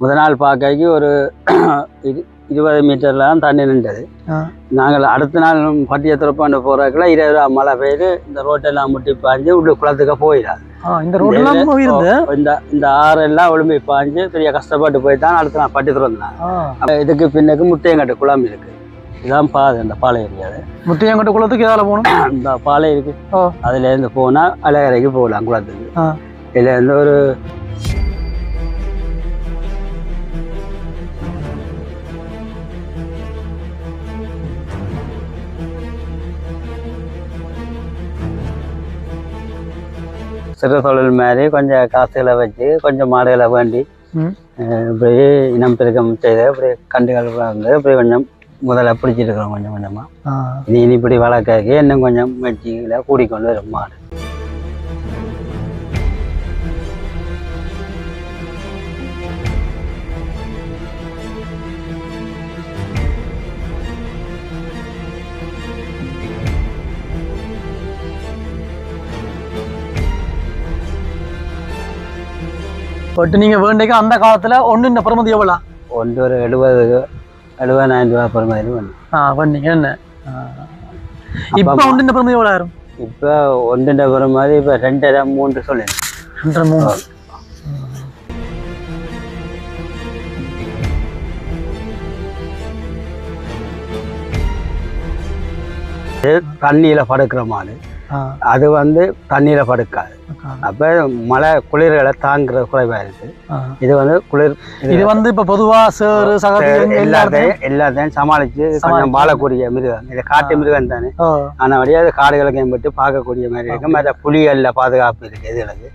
முத நாள் பார்க்கறதுக்கு ஒரு இரு இருபது மீட்டரில் தான் தண்ணி நின்றது. நாங்கள் அடுத்த நாள் பட்டிய திறப்பாண்டு போகிறதுக்குள்ள இருபது ரூபா மழை பெய்து இந்த ரோட்டெல்லாம் முட்டி பாஞ்சு உள்ள குளத்துக்கு போயிடாது. இந்த போயிருந்து இந்த இந்த ஆறெல்லாம் ஒழும்பி பாஞ்சு பெரிய கஷ்டப்பட்டு போய் தான் அடுத்த நாள் பட்டி திறந்தாங்க. இதுக்கு பின்னுக்கு முட்டையங்கட்டு குளம் இருக்கு. இதுதான் பாதை இந்த பாலை ஏரியாது. முத்தையங்கட்ட குளத்துக்கு எதால போகணும்? இந்த பாலை இருக்கு. அதுல இருந்து போனா அழகரைக்கு போகலாம் குளத்துக்கு. இதுல இருந்து ஒரு சிறு தொழில் மாதிரி கொஞ்சம் காசுகளை வச்சு கொஞ்சம் மாடுகளை வேண்டி இப்படியே இனம் பெருக்கம் செய்து அப்படியே கண்டுகள் வந்து அப்படியே கொஞ்சம் முதல்ல பிடிச்சிட்டு இருக்கிறோம் கொஞ்சம் கொஞ்சமா. ஆ, இனி இப்படி வளர்க்க இன்னும் கொஞ்சம் முயற்சிகளை கூடிக்கொண்டு வரும் மாடு. பட் நீங்க வேண்டைக்கு அந்த காலத்துல ஒண்ணு இந்த பிரமதி எவ்வளோ ஒன்று ஒரு எழுபது எழுபதாயிரம் ரூபா மாதிரி ஆ பண்ணீங்க என்ன. இப்ப ஒன்று இந்த பிரமதி எவ்வளோ ஆயிரும் இப்போ ஒன்றுன்ற மாதிரி இப்போ ரெண்டரை மூன்று சொல்லி ரெண்டரை மூணு தண்ணியில் படுக்கிற மாடு. ஆ, அது வந்து தண்ணியில் படுக்காது. அப்போ மழை குளிர்களை தாங்குற குறைவாக இருக்கு. இது வந்து குளிர் இது வந்து இப்ப பொதுவா சேறு சகதி எல்லாத்தையும் எல்லாத்தையும் சமாளிச்சு கொஞ்சம். வாழக்கூடிய மிருகம். இது காட்டு மிருகம் தானே. ஆனால் வழியாக அது காடுகளுக்கு மேம்பட்டு பார்க்கக்கூடிய மாதிரி இருக்கு மற்ற புலிகளில் பாதுகாப்பு இருக்கு இதுகளுக்கு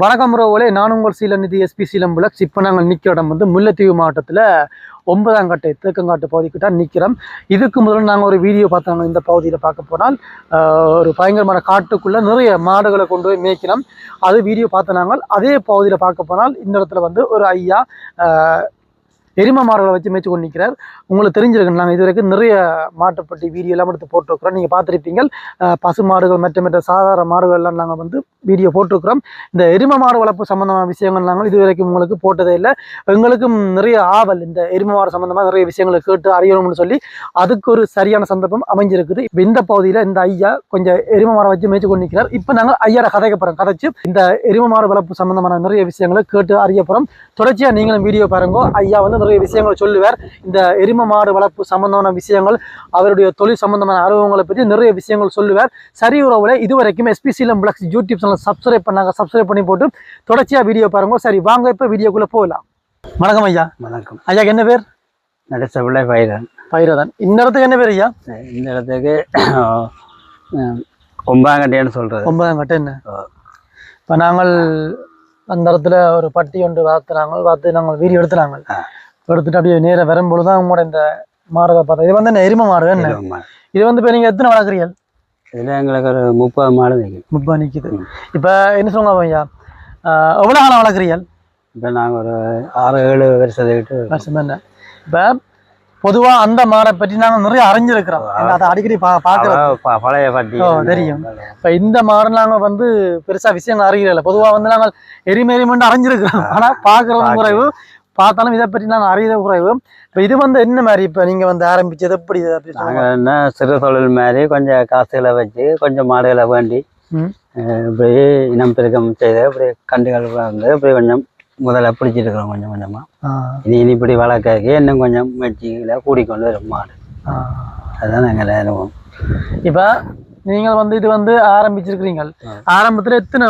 வணக்கம் ரோவலே நான் உங்கள் சீலநிதி எஸ்பி சீலம்புலக்ஸ் இப்போ நாங்கள் நிற்கிற இடம் வந்து முல்லைத்தீவு மாவட்டத்தில் ஒன்பதாம் கட்டை தேக்கங்காட்டு பகுதிக்கு தான் நிற்கிறோம் இதுக்கு முதல்ல நாங்கள் ஒரு வீடியோ பார்த்தாங்க இந்த பகுதியில் பார்க்க போனால் ஒரு பயங்கரமான காட்டுக்குள்ளே நிறைய மாடுகளை கொண்டு போய் மேய்க்கிறோம். அது வீடியோ பார்த்த நாங்கள். அதே பகுதியில் பார்க்க போனால் இந்த இடத்துல வந்து ஒரு ஐயா எருமை மாடுகளை வச்சு மேய்ச்சி கொண்டு நிற்கிறார் உங்களுக்கு தெரிஞ்சிருக்கு நாங்கள் இது வரைக்கும் நிறைய மாட்டுப்பட்டி வீடியோ எல்லாம் எடுத்து போட்டிருக்கிறோம். நீங்கள் பார்த்துருப்பீங்க. பசு மாடுகள் மற்ற மற்ற சாதாரண மாடுகள் எல்லாம் நாங்கள் வந்து வீடியோ போட்டிருக்கிறோம். இந்த எருமை மாடு வளர்ப்பு சம்மந்தமான விஷயங்கள் நாங்கள் இது வரைக்கும் உங்களுக்கு போட்டதே இல்லை. எங்களுக்கும் நிறைய ஆவல் இந்த எருமை மாடு சம்பந்தமாக நிறைய விஷயங்களை கேட்டு அறியணும்னு சொல்லி அதுக்கு ஒரு சரியான சந்தர்ப்பம் அமைஞ்சிருக்குது. இப்போ இந்த பகுதியில் இந்த ஐயா கொஞ்சம் எருமை மாடை வச்சு மேய்ச்சி கொண்டு நிற்கிறார் இப்போ நாங்கள் ஐயாரை கதைக்க போகிறோம் கதைச்சு இந்த எருமை மாடு வளர்ப்பு சம்மந்தமான நிறைய விஷயங்களை கேட்டு அறிய போகிறோம் தொடர்ச்சியாக நீங்களும் வீடியோ பாருங்க. ஐயா வந்து நிறைய விஷயங்களை சொல்லுவார். இந்த எருமை மாடு வளர்ப்பு சம்பந்தமான விஷயங்கள் அவருடைய தொழில் சம்பந்தமான அனுபவங்களை பற்றி நிறைய விஷயங்கள் சொல்லுவார். சரி உறவுல இதுவரைக்கும் எஸ்பிசிலம் பிளக்ஸ் யூடியூப் சேனல் சப்ஸ்கிரைப் பண்ணாங்க சப்ஸ்கிரைப் பண்ணி போட்டு தொடர்ச்சியாக வீடியோ பாருங்க. சரி வாங்க இப்போ வீடியோக்குள்ளே போகலாம். வணக்கம் ஐயா. வணக்கம். ஐயாக்கு என்ன பேர்? நடிச்ச பிள்ளை பயிரன் பைரதன். இந்த இடத்துக்கு என்ன பேர் ஐயா? இந்த இடத்துக்கு அஹ், கொம்பாங்கட்டின்னு சொல்றது? ஒன்பதாம் கட்ட என்ன. இப்போ நாங்கள் அந்த இடத்துல ஒரு பட்டி ஒன்று வளர்த்துனாங்க பார்த்து நாங்கள் வீடியோ எடுத்துனாங்க ஆ. எடுத்துட்டு அப்படியே நேராக வரும்பொழுது தான் உங்களோட இந்த மாடை பார்த்தோம் இது வந்து என்ன எருமை மாடு என்ன. இது வந்து இப்போ நீங்கள் எத்தனை வளர்க்குறீங்க இதுல எங்களுக்கு ஒரு முப்பது மாடு நிற்கும் முப்பா நிற்கிது. இப்போ என்ன சொல்லுங்க ஐயா எவ்வளோ காலம் வளர்க்குறீங்க இப்போ நாங்கள் ஒரு ஆறு ஏழு வருஷத்தை விட்டு வருஷம் என்ன? இப்போ பொதுவாக அந்த மாடை பற்றி நாங்கள் நிறைய அறிஞ்சிருக்கிறோம். அதை அடிக்கடி பா பார்க்குறோம் பழைய பட்டி. ஓ, தெரியும். இப்போ இந்த மாடு நாங்கள் வந்து பெருசாக விஷயங்கள் அறிகிறதில்ல பொதுவாக வந்து நாங்கள் எரிமை எரிமென்று அறிஞ்சிருக்கிறோம். ஆனால் பார்க்குறது குறைவு பார்த்தாலும் இதை பற்றி நாங்கள் அறியத குறைவு. இப்போ இது வந்து என்ன மாதிரி? இப்போ நீங்கள் வந்து ஆரம்பிச்சது எப்படி? இது. நாங்கள் என்ன சிறு தொழில் மாதிரி கொஞ்சம் காசுகளை வச்சு கொஞ்சம் மாடுகளை வேண்டி இப்படியே இனம் பெருக்கம் செய்து அப்படியே கண்டுகள் வந்து அப்படியே கொஞ்சம் முதல்ல பிடிச்சிட்டு இருக்கிறோம் கொஞ்சம் கொஞ்சமா. ஆ. இனி இனி இப்படி வளர்க்க இன்னும் கொஞ்சம் முயற்சிகளை கூடிக்கொண்டு வரும் மாடு. அதுதான் எங்கள் அனுபவம். இப்போ நீங்கள் வந்து இது வந்து ஆரம்பிச்சிருக்கிறீங்க. ஆரம்பத்தில் எத்தனை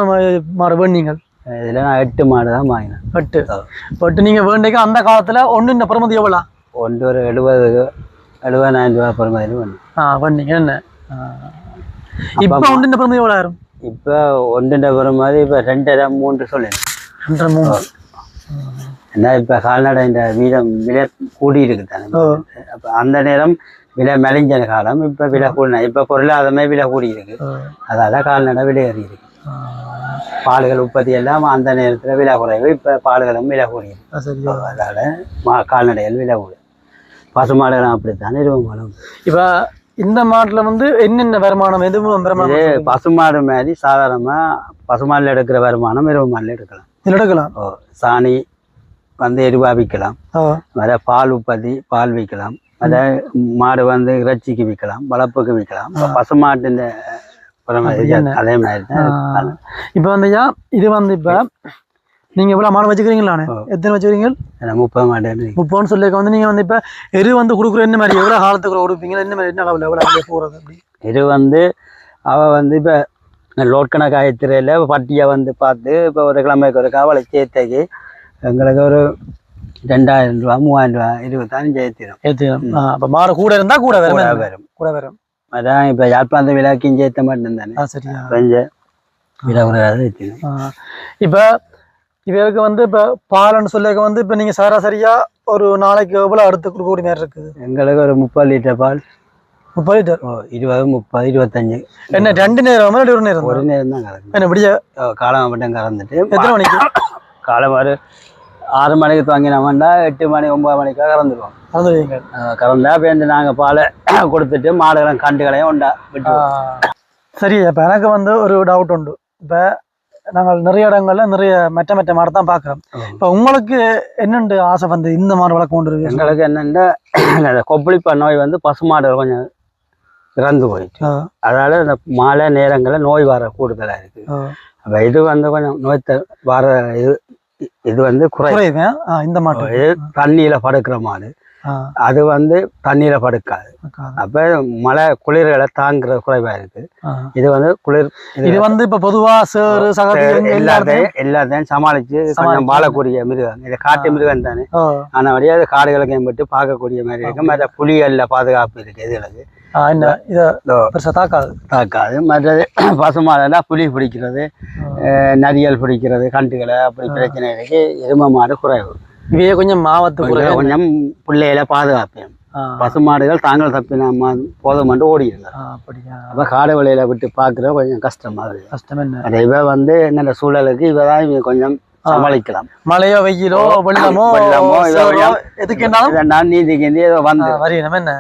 மாடு வேண்டீங்க இதில் நான் எட்டு மாடு தான் வாங்கினேன். எட்டு. ஆ. எட்டு. நீங்கள் வேண்டைக்கு அந்த காலத்தில் ஒன்று இந்த பிரமதி எவ்வளோ ஒன்று ஒரு எழுபது எழுபதாயிரம் ரூபா மாதிரி வந்து ஆ பண்ணீங்க. என்ன? இப்போ ஒன்று இந்த பிரமதி எவ்வளோ ஆயிரும் இப்போ ஒன்றுன்ற இப்போ ரெண்டரை மூன்று சொல்லிடுறேன் ரெண்டரை மூணு ஏன்னா இப்போ கால்நடை இந்த வீதம் விலை கூடி இருக்கு தானே? அப்போ அந்த நேரம் விலை மெலிஞ்சன காலம் இப்போ விலை கூடின இப்போ பொருளாதாரமே விலை கூடி இருக்கு. அதால கால்நடை விலை ஏறி இருக்கு. பால்கள் உற்பத்தி எல்லாம் அந்த நேரத்தில் விலை குறைவு இப்போ பால்களும் விலை கூடி இருக்கு சரி அதால மா கால்நடைகள் விலை கூடும். பசுமாடுகளும் அப்படித்தான் எருவமாடும் இப்ப இந்த மாட்டுல வந்து என்னென்ன வருமானம் எதுவும் இது வருமானம் பசுமாடு மாதிரி சாதாரணமா பசுமாடில் எடுக்கிற வருமானம் எருவ மாடில் எடுக்கலாம். இதுல எடுக்கலாம்? ஓ சாணி வந்து எருவா விற்கலாம். வர பால் உற்பத்தி பால் விற்கலாம். வர மாடு வந்து இறைச்சிக்கு விற்கலாம் வளர்ப்புக்கு விற்கலாம். பசுமாட்டின் என்ன? அதே மாதிரி. தான் இப்ப வந்து ஐயா இது வந்து இப்ப நீங்க இவ்வளவு மாடு வச்சுக்கிறீங்களானே ஆ. எத்தனை வச்சுக்கிறீங்க? முப்பது மாடு இருக்கு. முப்போன்னு சொல்லிக்க வந்து நீங்க வந்து இப்ப எரு வந்து கொடுக்குற என்ன மாதிரி? எவ்வளவு காலத்துக்கு கொடுப்பீங்க? என்ன மாதிரி என்ன அளவுல எவ்வளவு அப்படியே அப்படி? இது வந்து அவ வந்து இப்போ லோட் கணக்காயத்துறையில் பட்டியை வந்து பார்த்து இப்போ ஒரு கிழமைக்கு ஒரு காவலை சேர்த்தைக்கு எங்களுக்கு ஒரு ரெண்டாயிரம் ரூபா மூவாயிரம் ரூபா இருபத்தாயிரம் சேர்த்திடும் ஏத்திடும் அப்ப மாடு கூட இருந்தா கூட வரும். கூட வரும். கூட வரும். அதான் இப்போ யாழ்ப்பாணத்து விழாக்கும் சேர்த்த மாட்டேன் தானே ஆ சரியா. கொஞ்சம் விலை குறையாத. இப்ப இவருக்கு வந்து இப்ப பாலன்னு சொல்லிக்க வந்து இப்ப நீங்க சராசரியா ஒரு நாளைக்கு எவ்வளவு அடுத்து கொடுக்கக்கூடிய மாதிரி இருக்குது எங்களுக்கு ஒரு முப்பது லிட்டர் பால். முப்பது லிட்டர்? ஓ இருபது முப்பது இருபத்தஞ்சு. என்ன ரெண்டு நேரம் ஒரு நேரம் ஒரு நேரம் தான் கறக்கும். என்ன விடிய காலம் மட்டும் கறந்துட்டு எத்தனை மணிக்கு? காலம் ஒரு ஆறு மணிக்கு துவங்கினோம்னா எட்டு மணி ஒன்பது மணிக்காக கறந்துடுவோம் அஹ் கறந்தா பேருந்து நாங்கள் பாலை கொடுத்துட்டு மாடுகளும் கண்டுகளையும் உண்டா விட்டு சரி இப்போ எனக்கு வந்து ஒரு டவுட் உண்டு. இப்போ நாங்கள் நிறைய இடங்கள்ல நிறைய மெட்ட மெட்ட மாடு தான் பார்க்குறோம். இப்போ உங்களுக்கு என்னண்டு ஆசை வந்து இந்த மாடு வளர்க்க கொண்டு எங்களுக்கு என்னென்னா கொப்பளிப்பா நோய் வந்து பசுமாடுகள் கொஞ்சம் இறந்து போயிட்டு. அதால இந்த மாலை நேரங்களில் நோய் வர கூடுதலாக இருக்கு. அப்போ இது வந்து கொஞ்சம் நோய் வர இது இது வந்து குறை. குறையுது ஆ, இந்த மாட்டு தண்ணியில படுக்கிற மாடு. அது வந்து தண்ணியில படுக்காது. அப்ப மழை குளிர்களை தாங்குற குறைவா இருக்கு. இது வந்து குளிர் இது வந்து இப்ப பொதுவா சேறு சகதி எல்லாத்தையும் எல்லாத்தையும் சமாளிச்சு கொஞ்சம். வாழக்கூடிய மிருகம். இது காட்டு மிருகம் தானே. ஆனா வழியா அது காடுகளுக்கு மேம்பட்டு பார்க்கக்கூடிய மாதிரி இருக்கு. மற்ற புலிகள்ல பாதுகாப்பு இருக்கு இதுகளுக்கு என்ன? இத இதோ பெருசா தாக்காது. தாக்காது. மற்றது பசுமாடுனா புலி பிடிக்கிறது நரியல் பிடிக்கிறது கண்டுகளை அப்படி பிரச்சனை இருக்கு. எரும மாடு குறைவு. இவையே கொஞ்சம் மாவத்து குறை கொஞ்சம் பிள்ளைகளை பாதுகாப்பேன். பசுமாடுகள் தாங்கள் தப்பின போதும் மட்டும் ஓடிடுங்க ஆ, அப்படியா? அப்போ காடு வழியில விட்டு பார்க்குற கொஞ்சம் கஷ்டமா இருக்கு கஷ்டம் என்ன? அது இவ வந்து என்னென்ன சூழலுக்கு இவ தான் இவ கொஞ்சம் சமாளிக்கலாம். மழையோ வெயிலோ வெள்ளமோ வெள்ளமோ, நீதி கிண்டி ஏதோ வந்து. வரி நம்ம என்ன?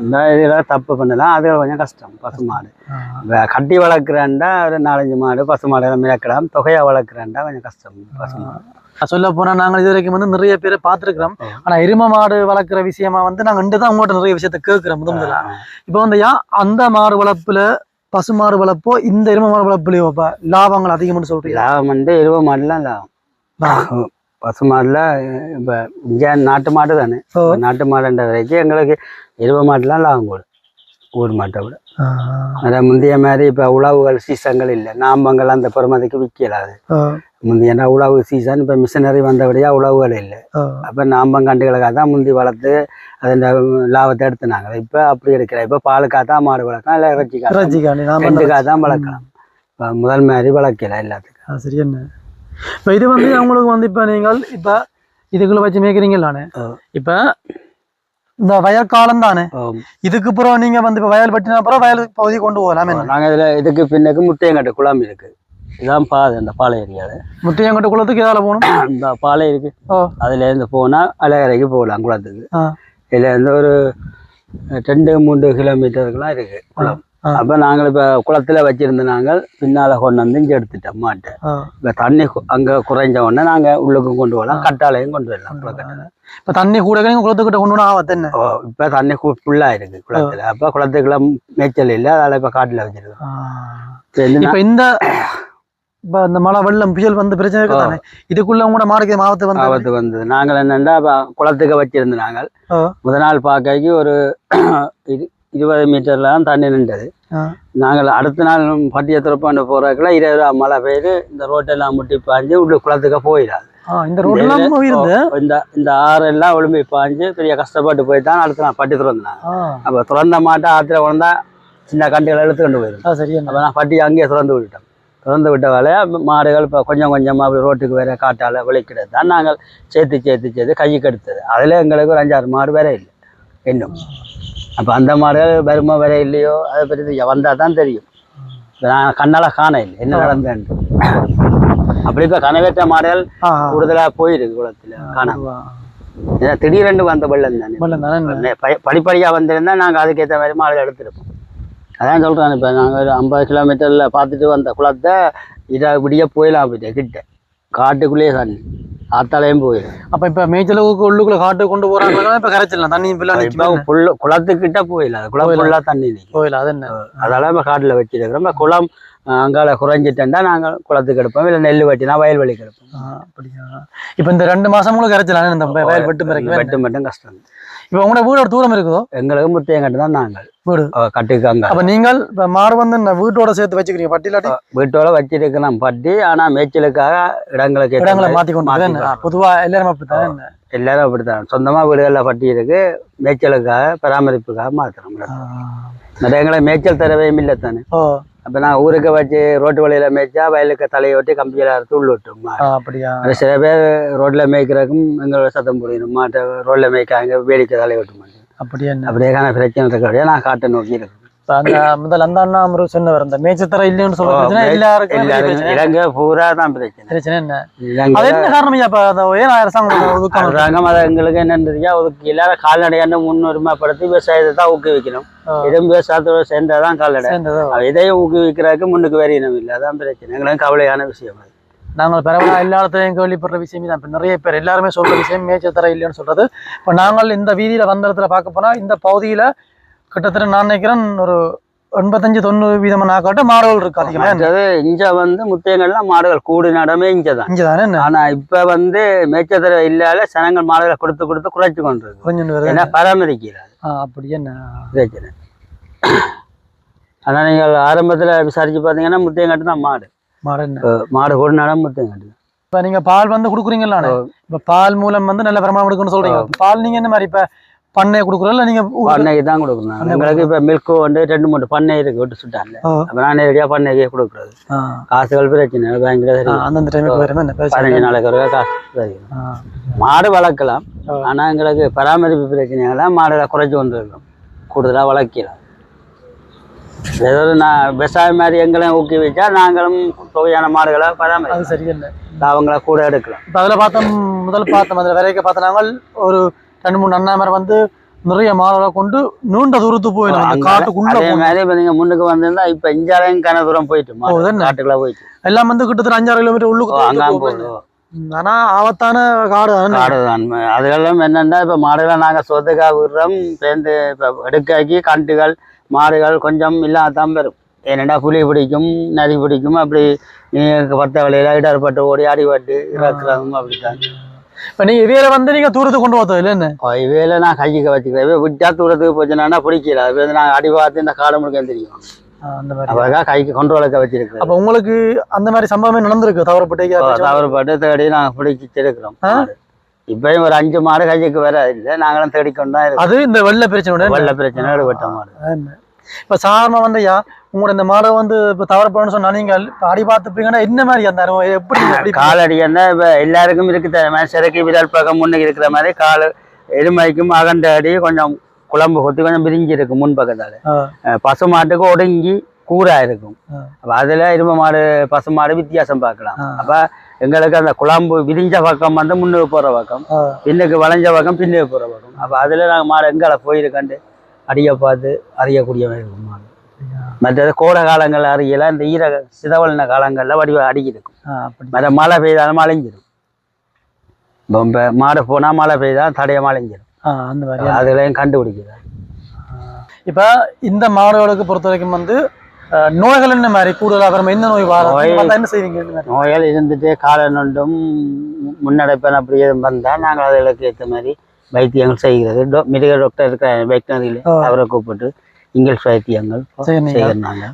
இந்த இதெல்லாம் தப்பு பண்ணலாம். அது கொஞ்சம் கஷ்டம். பசுமாடு ஆ. இப்ப கட்டி வளர்க்குறாண்டா ஒரு நாலஞ்சு மாடு பசுமாடு எல்லாம் மிளக்கலாம் தொகையா வளர்க்குறாண்டா கொஞ்சம் கஷ்டம். பசுமாடு சொல்ல போனா நாங்கள் இது வரைக்கும் வந்து நிறைய பேரை பார்த்துருக்கிறோம். ஆ. ஆனா எரும மாடு வளர்க்குற விஷயமா வந்து நாங்க இண்டு தான் உங்கள்கிட்ட நிறைய விஷயத்த கேட்கிறோம் முதல் இப்போ வந்து யா அந்த மாடு வளர்ப்புல பசு மாடு வளர்ப்போ இந்த எரும மாடு வளர்ப்புலயோ லாபங்கள் அதிகம்னு சொல்றீங்க லாபம் வந்து இருபது மாடுலாம் லாபம். பசுமாடுல இப்போ இங்கே நாட்டு மாடு தானே. நாட்டு மாடுன்ற வரைக்கும் எங்களுக்கு இருபது மாடுலாம் லாபம் கூடும் ஊர் மாட்டை விட. அதை முந்தைய மாதிரி இப்போ உழவுகள் சீசன்கள் இல்லை. நாம்பங்கள் அந்த பெருமதிக்கு விற்கலாது முந்தைய உழவு சீசன் இப்போ மிஷினரி வந்தபடியா உழவுகள் இல்லை. அப்போ நாம்பம் கண்டுகளுக்காக தான் முந்தி வளர்த்து அதன் லாபத்தை எடுத்துனாங்க. இப்போ அப்படி எடுக்கல. இப்போ பாலுக்காக தான் மாடு வளர்க்கலாம் இல்லை இறைச்சிக்காக ரெண்டுக்காக தான் வளர்க்கலாம். இப்போ முதல் மாதிரி வளர்க்கல எல்லாத்துக்கும். சரி என்ன? இப்போ இது வந்து அவங்களுக்கு வந்து இப்போ நீங்கள் இப்போ இதுக்குள்ள வச்சு மேய்க்கிறீங்களானே. இப்போ இந்த வயற்காலம் தானே? ஆம். இதுக்கு அப்புறம் நீங்க வந்து இப்போ வயல் வெட்டின அப்புறம் வயல் பகுதி கொண்டு போகலாம் நாங்கள் இதில் இதுக்கு பின்னுக்கு முட்டையங்கட்டு குளம் இருக்கு. இதான் பாதை இந்த பாலை ஏரியாவில் முத்தையங்கட்ட குளத்துக்கு எதால போகணும்? இந்த பாலை இருக்கு. ஓ. அதுலேருந்து போனால் அலையறைக்கு போகலாம் குளத்துக்கு. இதுல இருந்து ஒரு ரெண்டு மூன்று கிலோமீட்டருக்குலாம் இருக்கு குளம். அப்போ நாங்கள் இப்போ குளத்துல வச்சிருந்த நாங்கள் பின்னால கொண்டு வந்து இங்கே எடுத்துட்டோம் மாட்டை. இப்போ தண்ணி அங்க குறைஞ்ச உடனே நாங்கள் உள்ளுக்கும் கொண்டு போகலாம் கட்டாலையும் கொண்டு வரலாம் இப்போ தண்ணி கூட நீங்க குளத்துக்கிட்ட கொண்டு போனா ஆபத்து என்ன? ஓ இப்போ தண்ணி ஃபுல்லாக இருக்கு குளத்துல. அப்போ குளத்துக்குள்ள மேய்ச்சல் இல்லை அதால இப்போ காட்டில் வச்சிருக்கோம். இப்போ இந்த இப்போ இந்த மழை வெள்ளம் புயல் வந்து பிரச்சனை இருக்கு தானே இதுக்குள்ள கூட மாடுக்கு மாவத்து வந்து ஆபத்து வந்தது. நாங்கள் என்னென்னா குளத்துக்கு வச்சிருந்த நாங்கள். ஆ. முத நாள் பார்க்கைக்கு ஒரு இருபது மீட்டர்ல தான் தண்ணி நின்றது. நாங்கள் அடுத்த நாள் பட்டிய துறப்பாண்டு போகிறதுக்குள்ள இருபது ரூபா மழை பெய்து இந்த ரோட்டெல்லாம் முட்டி பாஞ்சு உள்ள குளத்துக்கு போயிடாது. இந்த இருந்து? இந்த இந்த ஆறெல்லாம் ஒழும்பி பாஞ்சு பெரிய கஷ்டப்பட்டு போய் தான் அடுத்த நாள் பட்டி திறந்தாங்க. அப்போ திறந்த மாட்டை ஆற்றுல கொண்டா சின்ன கண்டுகளை இழுத்து கொண்டு போயிடும். சரி அப்போ நான் பட்டி அங்கேயே திறந்து விட்டுட்டோம் திறந்து விட்ட வேலையை மாடுகள் இப்போ கொஞ்சம் கொஞ்சமாக அப்படி ரோட்டுக்கு வேற காட்டால விளைக்கிறது தான் நாங்கள் சேர்த்து சேர்த்து சேர்த்து கைக்கு எடுத்தது. அதில் எங்களுக்கு ஒரு அஞ்சாறு மாடு வேற இல்லை. இன்னும். அப்போ அந்த மாடுகள் வருமா வர இல்லையோ அதை பற்றி தெரிய- வந்தா தான் தெரியும் நான் கண்ணால் காண இல்லை என்ன நடந்தேன்னு அப்படி இப்போ கனவேற்ற மாடுகள் ஆ. கூடுதலா போயிருக்கு குளத்துல காணாம ஏன்னா திடீரென்று வந்த வெள்ளம் தானே. வெள்ளம் தானே என்ன? நே- ப- படிப்படியா வந்திருந்தா நாங்க அதுக்கேற்ற மாதிரி மாடுகள் எடுத்திருப்போம். அதான் சொல்றேன் இப்ப நாங்க ஒரு ஐம்பது கிலோமீட்டர்ல பார்த்துட்டு வந்த குளத்தை இதை விடிய போயிடலாம் போயிட்டு கிட்ட. காட்டுக்குள்ளேயே தண்ணி ஆத்தாலையும் போயிடும் அப்ப இப்ப மேய்ச்சலுக்கு உள்ளுக்குள்ள காட்டு கொண்டு போறாங்க இப்ப கரைச்சிடலாம் தண்ணி இப்ப இப்போ நிக்கும்? புல்ல குளத்துக்கிட்ட போயிடலாம் குளம் ஃபுல்லா தண்ணி கோயில் அது என்ன? அதெல்லாம் இப்போ காட்டில் வச்சிருக்கிறோம். குளம் அங்கால குறைஞ்சிட்டேன்டா நாங்கள் குளத்துக்கு எடுப்போம். இல்லை நெல் வெட்டினா வயல்வெளிக்கு எடுப்போம். ஆ, அப்படியா? இப்ப இந்த ரெண்டு மாசம் கூட கரைச்சலாம் இந்த வய- வயல் வெட்டு வெட்டு மட்டும் கஷ்டம். இப்ப உங்களோட வீடு ஒரு தூரம் இருக்குதோ? எங்களுக்கு முத்தையங்கட்டு தான் நாங்கள். வீடு. அங்க. அப்ப நீங்கள் இப்ப மாடு வந்து வீட்டோட சேர்த்து வச்சுக்கிறீங்க? பட்டிலாட்டி வீட்டோட வச்சிருக்கலாம் பட்டி ஆனா மேய்ச்சலுக்காக இடங்களுக்கு இடங்களை என்ன? பொதுவா எல்லாரும் அப்படித்தான்? எல்லாரும் அப்படித்தான். சொந்தமா வீடுகளில் பட்டி இருக்கு. மேய்ச்சலுக்காக பராமரிப்புக்காக மாத்துறோம். ஆ. மற்ற எங்களை மேய்ச்சல் தரவையும் இல்லை தானே. அப்ப நான் ஊருக்கு வச்சு ரோட்டு வழியில மேய்ச்சா வயலுக்கு தலையை ஒட்டி கம்பியில உள்ள விட்டோம் அப்படியா. சில பேர் ரோட்ல மேய்க்கிறதுக்கும் எங்களோட சத்தம் புரியணும் மாட்டை ரோட்ல மேய்க்காங்க வேடிக்கை தலையை ஒட்ட மாட்டேன் அப்படியா பிரச்சனை இருக்க நான் காட்டை நோக்கி இருக்கேன் அந்த முதல் அந்த அண்ணா அமரு சொன்னவர் அந்த மேய்ச்சத்தர இல்லைன்னு சொல்ல பிரச்சனை எல்லாருக்கும் இலங்கை பூரா தான் பிரச்சனை. பிரச்சனை என்ன? அது என்ன காரணம் ஐயா? அப்ப ஏன் அரசாங்கம் ஒதுக்காம? அரசாங்கம் அதை எங்களுக்கு என்னன்றதுக்கா ஒதுக்கி எல்லாரும் கால்நடையான முன்னுரிமைப்படுத்தி விவசாயத்தை தான் ஊக்குவிக்கணும். இதுவும் விவசாயத்தோட சேர்ந்தாதான் கால்நடை. இதையும் ஊக்குவிக்கிறதுக்கு முன்னுக்கு இல்லை. அதான் பிரச்சனை. எங்களுக்கு கவலையான விஷயம் அது. நாங்கள் பரவாயில்ல எல்லா இடத்துலையும் கேள்விப்படுற விஷயமே தான். இப்போ நிறைய பேர் எல்லாருமே சொல்ற விஷயம் மேய்ச்சத்தர இல்லைன்னு சொல்றது. இப்போ நாங்கள் இந்த வீதியில வந்த இடத்துல பார்க்க போனா இந்த பகுதியில கிட்டத்தட்ட நான் நினைக்கிறேன் ஒரு எண்பத்தஞ்சு தொண்ணூறு வீதமான ஆக்காட்ட மாடுகள் இருக்கு அதிகமா. மற்றது இங்க வந்து முத்தையங்கள்லாம் மாடுகள் கூடு நடமே இங்க தான் இங்கே தானே என்ன? ஆனா இப்ப வந்து மேய்ச்சத்தர இல்லாத சனங்கள் மாடுகளை கொடுத்து கொடுத்து குறைச்சு கொண்டு ஏன்னா பராமரிக்கிறார் அப்படி என்ன? பிரச்சனை. ஆனா நீங்கள் ஆரம்பத்துல விசாரிச்சு பார்த்தீங்கன்னா முத்தையங்காட்டு தான் மாடு. மாடு மாடு கூடு நட முத்தையங்காட்டு தான். இப்போ நீங்க பால் வந்து கொடுக்குறீங்களா இப்போ பால் மூலம் வந்து நல்ல பிரமாணம் எடுக்கணும்னு சொல்றீங்க. பால் நீங்க என்ன மாதிரி இப்போ பண்ணை கொடுக்குறோம்? இல்லை நீங்க ஊ- பண்ணைக்கு தான் கொடுக்கணும் எங்களுக்கு இப்ப மில்க்கு வந்து ரெண்டு மூணு பண்ணை இருக்கு விட்டு சுட்டாங்க. அப்ப நான் நேரடியா பண்ணைக்கே கொடுக்குறது. காசுகள் பிரச்சனை பேங்க்ல அந்தந்த டைமுக்கு பதினஞ்சு நாளைக்கு ஒரு காசு மாடு வளர்க்கலாம். ஆனா எங்களுக்கு பராமரிப்பு பிரச்சனையால மாடுகளை குறைச்சு கொண்டு இருக்கோம் கூடுதலா வளர்க்கலாம். ஏதோ ஒரு நான் விவசாயம் மாதிரி எங்களையும் ஊக்குவிச்சா நாங்களும் தொகையான மாடுகளை பராமரி அது சரியில்லை. அவங்கள கூட எடுக்கலாம். இப்போ அதில் பார்த்தோம் முதல் பார்த்தோம் அதில் வரைக்கும் பார்த்த நாங்கள் ஒரு ரெண்டு மூணு அண்ணாமரை வந்து நிறைய மாடுகளை கொண்டு நீண்ட தூரத்துக்கு போயிடும் காட்டுக்குள்ள அதே மாதிரி முன்னுக்கு வந்திருந்தா இப்ப இஞ்சாலையும் கன தூரம் போயிட்டு. காட்டுக்குள்ள போயிட்டு. எல்லாம் வந்து கிட்டத்தட்ட அஞ்சாறு கிலோமீட்டர் உள்ளுக்கு ஆனா ஆபத்தான காடு தானே. காடுதான். அதுகளும் என்னன்னா இப்ப மாடுகளை நாங்க சொத்துக்காக விடுறோம். சேர்ந்து இப்ப எடுக்காக்கி கண்டுகள் மாடுகள் கொஞ்சம் இல்லாதான் பெறும் ஏனெண்டா புலி பிடிக்கும் நரி பிடிக்கும். அப்படி பத்த வழியில இடர்பட்டு ஓடி அடிபட்டு இறக்குறதும் அப்படித்தான். இப்போ நீங்க இவையில வந்து நீங்க தூரத்துக்கு கொண்டு போத்தது இல்லை என்ன? இவையில நான் கைக்கு வச்சுக்கிறேன். இவை விட்டா தூரத்துக்கு போச்சுன்னா பிடிக்கல. அது வந்து நான் அடி பார்த்து இந்த காடு முழுக்க தெரியும் அந்த மாதிரி. அப்பதான் கைக்கு கொண்டோலக்க வச்சிருக்கிறேன். அப்ப உங்களுக்கு அந்த மாதிரி சம்பவமே நடந்திருக்கு? தவறப்பட்டு தவறுபட்டு தேடி நாங்க பிடிச்சிருக்கிறோம் ஆ? இப்பயும் ஒரு அஞ்சு மாடு கைக்கு வர இல்லை. நாங்களும் தேடிக்கொண்டு அது இந்த வெள்ள பிரச்சனை வெள்ள பிரச்சனை ஈடுபட்ட மாடு. இப்ப சாதாரண வந்து ஐயா உங்களோட இந்த மாடை வந்து இப்ப தவறப்படணும்னு சொன்னா நீங்க இப்ப அடி பார்த்துப்பீங்கன்னா என்ன மாதிரி அந்த அனுபவம்? எப்படி காலடி என்ன இப்ப எல்லாருக்கும் இருக்கு தர சிறக்கு விரல் பக்கம் முன்னுக்கு இருக்கிற மாதிரி கால் எருமைக்கும் அகண்ட அடி கொஞ்சம் குழம்பு கொத்தி கொஞ்சம் பிரிஞ்சு இருக்கும் முன் பக்கத்தால. ஆ, அஹ் பசு மாட்டுக்கு ஒடுங்கி கூரா இருக்கும். அப்ப அதுல எருமை மாடு பசு மாடு வித்தியாசம் பார்க்கலாம். ஆ. அப்ப எங்களுக்கு அந்த குழம்பு விரிஞ்ச பக்கம் வந்து முன்னுக்கு போற பக்கம். பின்னுக்கு வளைஞ்ச பக்கம் பின்னுக்கு போற பக்கம். அப்ப அதுல நாங்க மாடு எங்கால போயிருக்கண்டு அடிய பார்த்து அறியக்கூடிய மாதிரி இருக்கும் மாடு. மற்றது கோடை காலங்கள் அறியல இந்த ஈர சிதவலின காலங்கள்ல வடிவ அடி இருக்கும் ஆ, அப்படி. மற்ற மழை பெய்தாலும் மழைஞ்சிரும் ரொம்ப மாடு போனா மழை பெய்தா தடைய மழைஞ்சிரும் ஆ, அந்த மாதிரி. அதுலயும் கண்டுபிடிக்கிறார். இப்ப இந்த மாடுகளுக்கு பொறுத்த வரைக்கும் வந்து நோய்கள் என்ன மாதிரி? கூடுதல் அப்புறம் என்ன நோய் வரும் என்ன செய்வீங்க? நோயால் இருந்துட்டு காலை நொண்டும் முன்னடைப்பன் அப்படி எதுவும் வந்தா நாங்கள் அதுகளுக்கு ஏற்ற மாதிரி வைத்தியங்கள் செய்கிறது. மிருக டாக்டர் இருக்கிற வெட்டினரியில். அவரை கூப்பிட்டு இங்கிலீஷ் வைத்தியங்கள் செய்யறீங்க.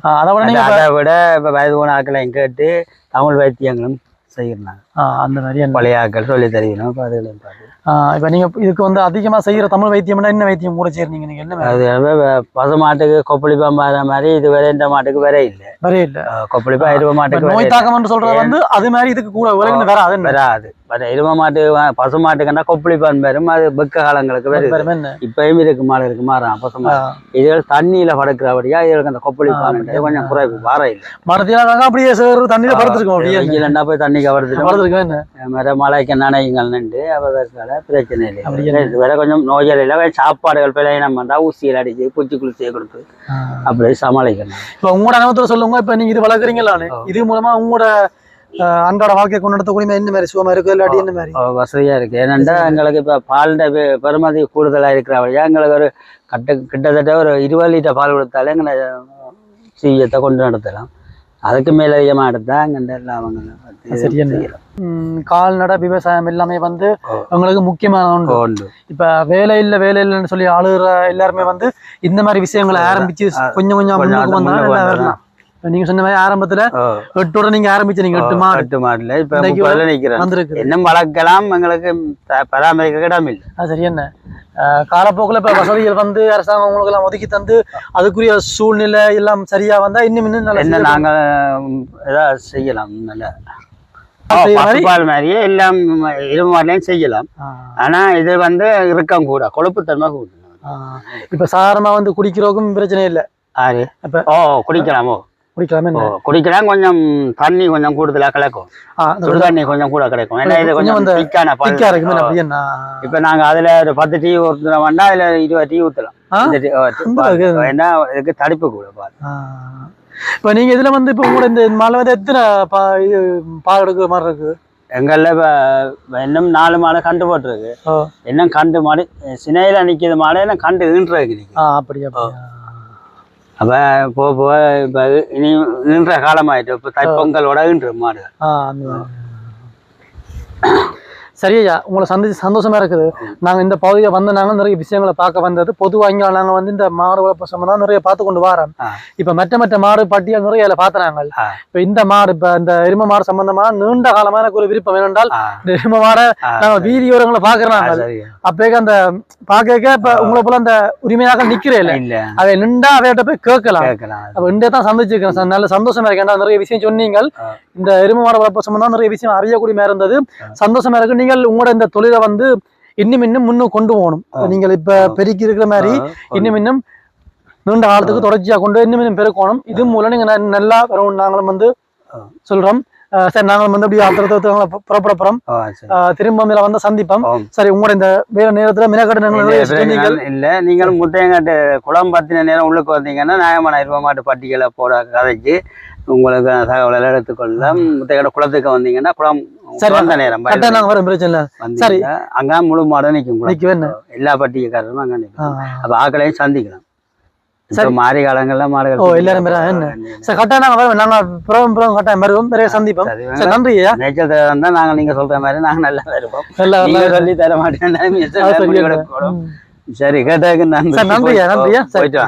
அதை விட இப்ப- வயது போன ஆக்களையும் கேட்டு தமிழ் வைத்தியங்களும் ஆ, அந்த மாதிரி பழைய சொல்லி தருவினோம் இப்போ அதுகளை பார்த்து. இப்போ நீங்க இதுக்கு வந்து அதிகமா செய்யற தமிழ் வைத்தியம்னா என்ன வைத்தியம் கூட செய்றீங்க நீங்க? என்ன அது பசு மாட்டுக்கு கொப்பளிப்பம் வர மாதிரி இது வேற இந்த மாட்டுக்கு வேற இல்லை. வரே இல்ல. கொப்பளிப்பா இருவ இப்ப மாட்டுக்கு நோய் வேற தாக்கம் சொல்றது வந்து அது மாதிரி இதுக்கு கூட விலங்கு வேற வராது. பட் இருவ மாட்டு பசு மாட்டுக்குன்னா கொப்பளிப்பான் பெரும் அது வெக்க காலங்களுக்கு வருது என்ன? இப்பயும் இருக்கு மாடு இருக்கு மாறான் பசு மாடு. இதுகள் தண்ணியில படுக்கிறபடியா இதுகளுக்கு அந்த கொப்பளிப்பான் கொஞ்சம் குறைவு வார இல்லை. மரத்தியாக அப்படியே தண்ணியில படுத்துருக்கோம் அப்படியே. வெயிலண்டா போய் தண்ணி கவர்ந்துட்டு படுத்துருக்கோம் என்ன? மர மலைக்கு நனையுங்கள் நின்று அவதற்கால பிரச்சனை இல்லை வேற கொஞ்சம் நோய்கள் இல்லை வேற சாப்பாடுகள் பிழையினம் வந்தா ஊசியில் அடிச்சு பூச்சி குளிச்சியை கொடுத்து அப்படியே சமாளிக்கணும் இப்ப உங்களோட அனுபவத்துல சொல்லுங்க இப்ப நீங்க இது வளர்க்குறீங்களானே இது மூலமா உங்களோட அன்றாட வாழ்க்கை கொண்டாடக்கூடிய என்ன மாதிரி சுகமா இருக்கு இல்லாட்டி என்ன மாதிரி? வசதியா இருக்கு. ஏனென்றா எங்களுக்கு இப்ப பால்ட பெ- பெறுமதி கூடுதலா இருக்கிறபடியா எங்களுக்கு ஒரு கட்ட கிட்டத்தட்ட ஒரு இருபது லிட்டர் பால் கொடுத்தாலே எங்களை சீயத்தை கொண்டு நடத்தலாம். அதுக்கு மேலதிகமா எடுத்தா எங்கள்ட லாபங்கள் பார்த்து சரி என்ன? செய்யலாம். ம், கால்நடை விவசாயம் எல்லாமே வந்து ஓ. உங்களுக்கு முக்கியமான ஒன்று இப்ப வேலை இல்ல வேலை இல்லைன்னு சொல்லி அழுகுற எல்லாருமே வந்து இந்த மாதிரி விஷயங்களை ஆரம்பிச்சு கொஞ்சம் கொஞ்சம் கொஞ்சம் முன்னுக்கு அது வந்தா முன்னுக்கு நல்லா வந்தா வரலாம் இப்ப நீங்க சொன்ன மாதிரி ஆரம்பத்துல எட்டோட நீங்க ஆரம்பிச்சு நீங்க எட்டு மாடு. எட்டு மாடுல. இப்ப முப்பதுல நிக்கிறேன். வந்திருக்கு இன்னும் வளர்க்கலாம். எங்களுக்கு பராமரிக்க இடம் இல்லை. சரி என்ன? காலப்போக்குல இப்ப வசதிகள் வந்து அரசாங்கம் உங்களுக்கு எல்லாம் ஒதுக்கி தந்து அதுக்குரிய சூழ்நிலை எல்லாம் சரியா வந்தா இன்னும் இன்னும் நல்லா என்ன செய்யலாம். நாங்க ஏதாவது செய்யலாம். நல்ல. செய்யற மாதிரி? பால் மாதிரியே எல்லாம் இரும்பு செய்யலாம். ஆனா இது வந்து இறுக்கம் கூட கொழுப்புத்தன்மை கூட. இப்ப சாதாரணமா வந்து குடிக்கிறவக்கும் பிரச்சனை இல்ல. ஆறு அப்ப- ஓ குடிக்கலாமோ? குடிக்கலாமே குடிக்கலாம் கொஞ்சம் தண்ணி கொஞ்சம் கூடுதலா கிடைக்கும் சுடு தண்ணி கொஞ்சம் கூட கிடைக்கும் ஏன்னா இது கொஞ்சம் திக்கான இப்ப நாங்க அதுல ஒரு பத்து டீ ஊத்துறோம் வேண்டா அதுல இருபது டீ ஊத்தலாம். ஏன்னா இதுக்கு தடிப்பு கூட ஆ. இப்ப நீங்க இதுல வந்து இப்ப உங்களோட இந்த மழை வந்து எத்தனை பா இது பால் எடுக்கிற மாதிரி இருக்கு? எங்கள்ல இன்னும் நாலு மாடு கண்டு போட்டிருக்கு. இன்னும் கண்டு மாடு சினையில மாடு இன்னும் கண்டு அப்படி அப்படியா. அப்ப போக போக இப்ப இனி நின்ற காலமாயிட்டு இப்ப தைப்பொங்கலோட ஈன்ற மாடு. சரி ஐயா உங்களை சந்திச்சு சந்தோஷமா இருக்குது. நாங்க இந்த பகுதியை வந்து நாங்க நிறைய விஷயங்களை பார்க்க வந்தது. பொதுவாக இங்க நாங்க வந்து இந்த மாடு வளர்ப்பு சம்பந்தம் நிறைய பார்த்து கொண்டு வரோம். இப்ப மற்ற மற்ற மாடு பட்டியல் நிறைய அதில் பார்த்து நாங்கள். இப்ப இந்த மாடு இப்ப இந்த எரும மாடு சம்பந்தமா நீண்ட காலமா எனக்கு ஒரு விருப்பம் ஏனென்றால் இந்த எரும மாடை ஆ, நாங்க வீதியோரங்களை நாங்கள். சரி. அப்பேக்க அந்த பாக்க இப்ப உங்களை போல அந்த உரிமையாக நிக்கிறே இல்ல. அதை நின்றா அவையிட்ட போய் கேட்கலாம். அப்ப இண்டே தான் சந்திச்சிருக்கேன். சார் நல்ல சந்தோஷமா இருக்கு ஏன்டா நிறைய விஷயம் சொன்னீங்க. இந்த எருமை மாடு வளர்ப்பு சம்பந்தம் நிறைய விஷயம் அறியக்கூடிய இருந்தது. சந்தோஷமா இருக்கு. நீங்கள் உங்களோட இந்த தொழிலை வந்து இன்னும் இன்னும் முன்னும் கொண்டு போகணும். நீங்கள் இப்ப. பெருக்கி இருக்கிற மாதிரி இன்னும் இன்னும் நீண்ட காலத்துக்கு தொடர்ச்சியா கொண்டு இன்னும் இன்னும் பெருக்கணும். இது மூலம் நீங்க நல்லா வரும் நாங்களும் வந்து. சொல்றோம். சரி நாங்களும் வந்து அப்படியே புறப்பட போறோம் திரும்ப மேல வந்து சந்திப்போம். சரி உங்களோட இந்த வேலை நேரத்துல மினக்கட்டு இல்ல, நிறைய இப்ப சொன்னீங்க நீங்கள் இல்ல. நீங்கள் முட்டையங்காட்டு குளம் பத்தின நேரம் உள்ளுக்கு வந்தீங்கன்னா நியாயமான இருபது மாட்டு பட்டியலை போட கதைச்சு உங்களுக்கு தகவல் எடுத்துக்கொள்ளலாம். முட்டையங்காட்டு குளத்துக்கு வந்தீங்கன்னா குளம் சரி, குழந்த நேரம் கரெக்டா வரோம் பிரச்சனை இல்ல. சரி. அங்க முழு மாடு நிற்கும் எல்லா பட்டியக்காரரும் அங்க நிற்கும். அப்ப ஆக்களையும் சந்திக்கலாம். சரி. மாறி காலங்கள்ல மாடுகள் ஓ, எல்லாரும்? சரி கரெக்டா நாங்க வரோம். நாங்க புறம் புறம் நிறைய சந்திப்போம். சரி, நன்றி தர வந்தா நாங்க நீங்க சொல்ற மாதிரி நாங்க நல்லா வருவோம். நல்லா நீங்க நல்லா சொல்லி தர மாட்டேன் ஆ, சரி, நன்றி. சரி, நன்றியா, நன்றியா. போயிட்டு